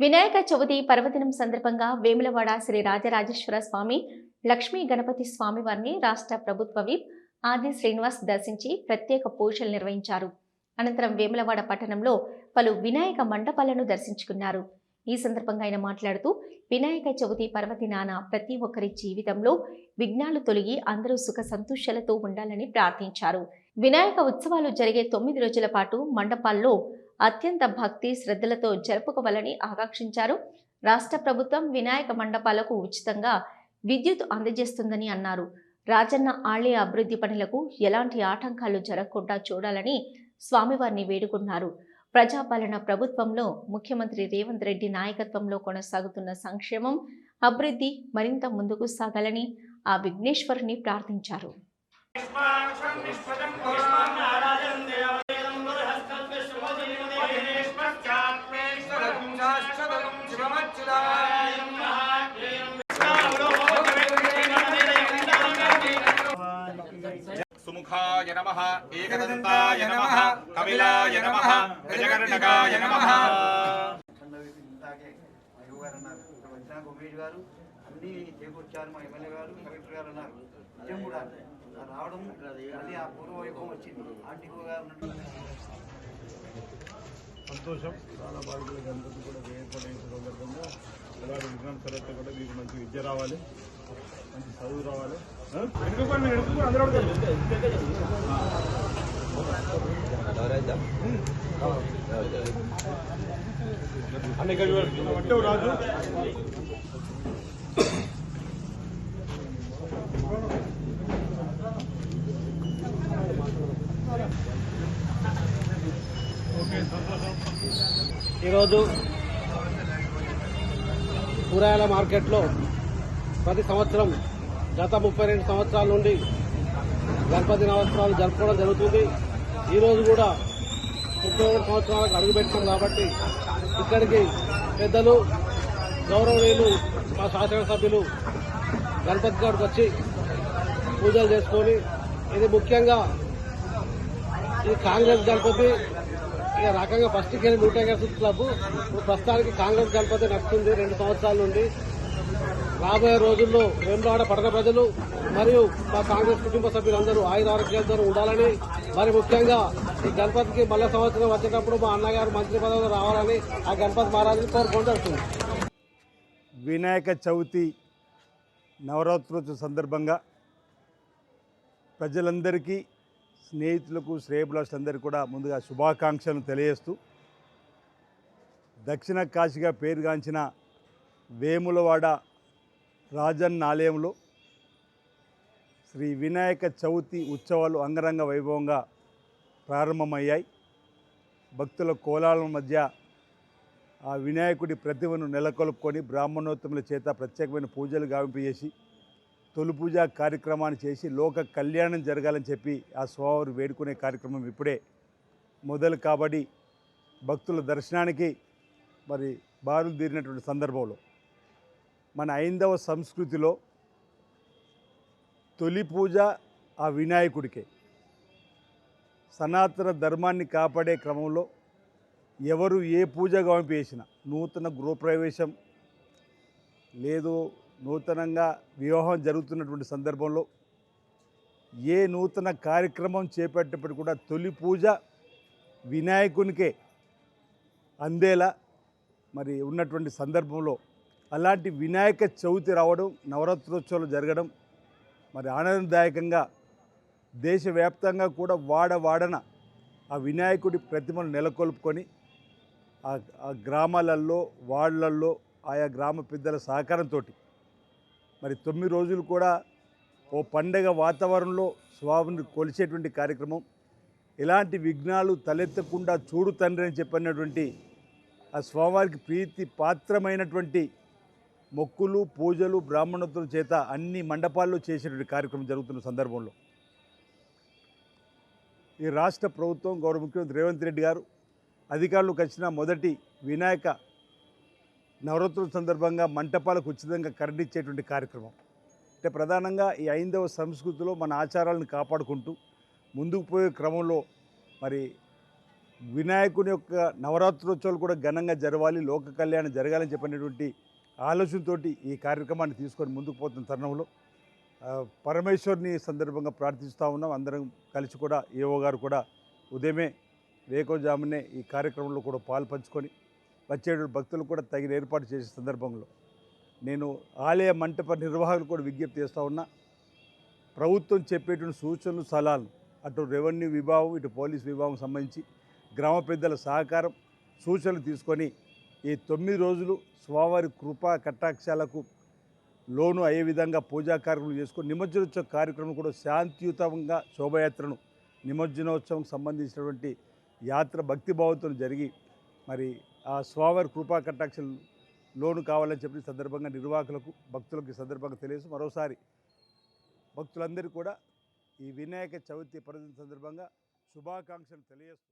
వినాయక చవితి పర్వదినం సందర్భంగా వేములవాడ శ్రీ రాజరాజేశ్వర స్వామి లక్ష్మీ గణపతి స్వామి వారిని రాష్ట్ర ప్రభుత్వ విప్ ఆది శ్రీనివాస్ దర్శించి ప్రత్యేక పూజలు నిర్వహించారు. అనంతరం వేములవాడ పట్టణంలో పలు వినాయక మండపాలను దర్శించుకున్నారు. ఈ సందర్భంగా ఆయన మాట్లాడుతూ వినాయక చవితి పర్వదినాన ప్రతి ఒక్కరి జీవితంలో విఘ్నాలు తొలగి అందరూ సుఖ సంతోషాలతో ఉండాలని ప్రార్థించారు. వినాయక ఉత్సవాలు జరిగే తొమ్మిది రోజుల పాటు మండపాల్లో అత్యంత భక్తి శ్రద్ధలతో జరుపుకోవాలని ఆకాంక్షించారు రాష్ట్ర ప్రభుత్వం వినాయక మండపాలకు ఉచితంగా విద్యుత్ అందజేస్తుందని అన్నారు రాజన్న ఆలయ అభివృద్ధి పనులకు ఎలాంటి ఆటంకాలు జరగకుండా చూడాలని స్వామివారిని వేడుకున్నారు ప్రజాపాలన ప్రభుత్వంలో ముఖ్యమంత్రి రేవంత్ రెడ్డి నాయకత్వంలో కొనసాగుతున్న సంక్షేమం అభివృద్ధి మరింత ముందుకు సాగాలని ఆ విఘ్నేశ్వరుని ప్రార్థించారు సుముఖాయ నమ ఏకదంతాయ నమ కపిలాయ నమ గజకర్ణకాయ నమ గారు అన్నీ చేకూర్చారు మా ఎమ్మెల్యే గారు కలెక్టర్ గారు అన్నారు నిజం కూడా ఆ రావడం మళ్ళీ ఆ పూర్వ వైభవం వచ్చింది ఆర్టీఓ గారు సంతోషం. చాలా బాగుంది గణపతి కూడా ఏర్పడిన సందర్భంగా ఇలాంటి విజ్ఞాన కూడా మీకు మంచి విద్య రావాలి. మంచి చదువు రావాలి. మీరు ఎన్నుకోండి, అందరూ. అన్ని రాజు. ఈరోజు కూరగాయల మార్కెట్లో ప్రతి సంవత్సరం గత ముప్పై రెండు సంవత్సరాల నుండి గణపతి నవత్సరాలు జరుపుకోవడం జరుగుతుంది. ఈరోజు కూడా ముప్పై రెండు సంవత్సరాలకు అడుగుపెట్టాం కాబట్టి ఇక్కడికి పెద్దలు గౌరవనీయులు మా శాసనసభ్యులు గణపతి గారికి వచ్చి పూజలు చేసుకొని ఇది ముఖ్యంగా ఈ కాంగ్రెస్ గణపతి ఇక రకంగా ఫస్ట్ కెళ్ళి నూట ఎకర్స్ క్లబ్. ఇప్పుడు ప్రస్తుతానికి కాంగ్రెస్ గణపతి నడుస్తుంది రెండు సంవత్సరాల నుండి. రాబోయే రోజుల్లో వేములవాడ పట్టణ ప్రజలు మరియు మా కాంగ్రెస్ కుటుంబ సభ్యులందరూ ఆయుధ ఆరోగ్యాలతో ఉండాలని మరి ముఖ్యంగా ఈ గణపతికి మళ్ళీ సంవత్సరం వచ్చేటప్పుడు మా అన్నగారు మంత్రి పదవిలో రావాలని ఆ గణపతి మహారాజుని కోరుకుంటుంది వినాయక చవితి నవరాత్రోత్సవ సందర్భంగా ప్రజలందరికీ స్నేహితులకు శ్రేయభిలాషులందరికీ కూడా ముందుగా శుభాకాంక్షలను తెలియజేస్తూ దక్షిణ కాశీగా పేరుగాంచిన వేములవాడ రాజన్న ఆలయంలో శ్రీ వినాయక చవితి ఉత్సవాలు అంగరంగ వైభవంగా ప్రారంభమయ్యాయి. భక్తుల కోలాల మధ్య ఆ వినాయకుడి ప్రతిమను నెలకొల్పుకొని బ్రాహ్మణోత్తముల చేత ప్రత్యేకమైన పూజలు గావింపజేసి తొలి పూజ కార్యక్రమాన్ని చేసి లోక కళ్యాణం జరగాలని చెప్పి ఆ స్వామివారు వేడుకునే కార్యక్రమం ఇప్పుడే మొదలు కాబట్టి భక్తుల దర్శనానికి మరి బారులు తీరినటువంటి సందర్భంలో మన ఐందవ సంస్కృతిలో తొలి పూజ ఆ వినాయకుడికే. సనాతన ధర్మాన్ని కాపాడే క్రమంలో ఎవరు ఏ పూజ గావింపేసినా నూతన గృహప్రవేశం లేదు నూతనంగా వివాహం జరుగుతున్నటువంటి సందర్భంలో ఏ నూతన కార్యక్రమం చేపట్టేటప్పుడు కూడా తొలి పూజ వినాయకునికే అందేలా మరి ఉన్నటువంటి సందర్భంలో అలాంటి వినాయక చవితి రావడం నవరాత్రోత్సవాలు జరగడం మరి ఆనందదాయకంగా దేశవ్యాప్తంగా కూడా వాడ వాడన ఆ వినాయకుడి ప్రతిమను నెలకొల్పుకొని ఆ గ్రామాలలో వార్డులలో ఆయా గ్రామ పెద్దల సహకారంతో మరి తొమ్మిది రోజులు కూడా ఓ పండగ వాతావరణంలో స్వామిని కొలిచేటువంటి కార్యక్రమం. ఎలాంటి విఘ్నాలు తలెత్తకుండా చూడు తండ్రి అని చెప్పినటువంటి ఆ స్వామివారికి ప్రీతి పాత్రమైనటువంటి మొక్కులు పూజలు బ్రాహ్మణోత్తుల చేత అన్ని మండపాల్లో చేసేటువంటి కార్యక్రమం జరుగుతున్న సందర్భంలో. ఈ రాష్ట్ర ప్రభుత్వం గౌరవ ముఖ్యమంత్రి రేవంత్ రెడ్డి గారు అధికారులకు వచ్చిన మొదటి వినాయక నవరాత్రుల సందర్భంగా మంటపాలకు ఉచితంగా కరెంట్ ఇచ్చేటువంటి కార్యక్రమం. అంటే ప్రధానంగా ఈ ఐందవ సంస్కృతిలో మన ఆచారాలను కాపాడుకుంటూ ముందుకు పోయే క్రమంలో మరి వినాయకుని యొక్క నవరాత్రోత్సవాలు కూడా ఘనంగా జరగాలి లోక కళ్యాణం జరగాలని చెప్పినటువంటి ఆలోచనతో ఈ కార్యక్రమాన్ని తీసుకొని ముందుకు పోతున్న తరుణంలో ఆ, పరమేశ్వర్ని సందర్భంగా ప్రార్థిస్తూ ఉన్నాం. అందరం కలిసి కూడా ఏవో గారు కూడా ఉదయమే రేకోజామునే ఈ కార్యక్రమంలో కూడా పాలు పంచుకొని వచ్చేటువంటి భక్తులు కూడా తగిన ఏర్పాటు చేసే సందర్భంలో నేను ఆలయ మంటప నిర్వాహకులు కూడా విజ్ఞప్తి చేస్తూ ఉన్నా ప్రభుత్వం చెప్పేటువంటి సూచనలు సలహాలు అటు రెవెన్యూ విభాగం ఇటు పోలీస్ విభాగం సంబంధించి గ్రామ పెద్దల సహకారం సూచనలు తీసుకొని ఈ తొమ్మిది రోజులు స్వామివారి కృపా కటాక్షాలకు లోను అయ్యే విధంగా పూజా కార్యక్రమం చేసుకుని నిమజ్జనోత్సవ కార్యక్రమం కూడా శాంతియుతంగా శోభయాత్రను నిమజ్జనోత్సవం సంబంధించినటువంటి యాత్ర భక్తిభావంతో జరిగి మరి స్వామివారి కృపా కటాక్షలు లోను కావాలని చెప్పి సందర్భంగా నిర్వాహకులకు భక్తులకు సందర్భంగా తెలియదు మరోసారి భక్తులందరూ కూడా ఈ వినాయక చవితి పర్వదిన సందర్భంగా శుభాకాంక్షలు తెలియజేస్తూ